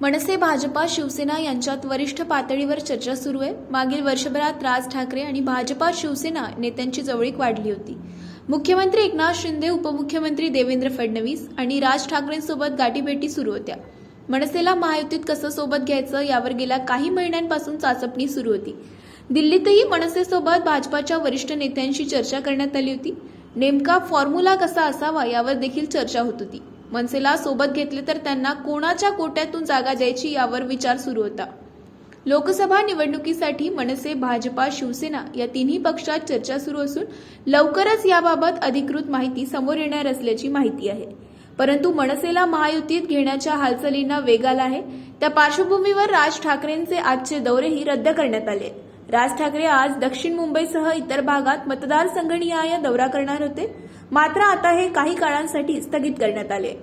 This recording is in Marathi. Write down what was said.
मनसे भाजपा शिवसेना यांच्यात वरिष्ठ पातळीवर चर्चा सुरू आहे. मागील वर्षभरात राज ठाकरे आणि भाजपा शिवसेना नेत्यांची जवळीक वाढली होती. मुख्यमंत्री एकनाथ शिंदे उपमुख्यमंत्री देवेंद्र फडणवीस आणि राज ठाकरेंसोबत गाठीभेटी सुरू होत्या. मनसेला महायुतीत कसं सोबत घ्यायचं यावर गेल्या काही महिन्यांपासून चाचपणी सुरू होती. दिल्लीतही मनसेसोबत भाजपाच्या वरिष्ठ नेत्यांशी चर्चा करण्यात आली होती. नेमका फॉर्म्युला कसा असावा यावर देखील चर्चा होत होती. मनसेला सोबत घेतले तर त्यांना कोणाच्या कोट्यातून जागा द्यायची यावर विचार सुरू होता. लोकसभा निवडणुकीसाठी मनसे भाजपा शिवसेना या तिन्ही पक्षात चर्चा सुरू असून लवकरच याबाबत अधिकृत माहिती समोर येणार असल्याची माहिती आहे. परंतु मनसेला महायुतीत घेण्याच्या हालचालींना वेग आला आहे. त्या पार्श्वभूमीवर राज ठाकरेंचे आजचे दौरेही रद्द करण्यात आले. राज ठाकरे आज दक्षिण मुंबईसह इतर भागात मतदारसंघनिहाय दौरा करणार होते. मात्र आता हे काही काळांसाठी स्थगित करण्यात आले.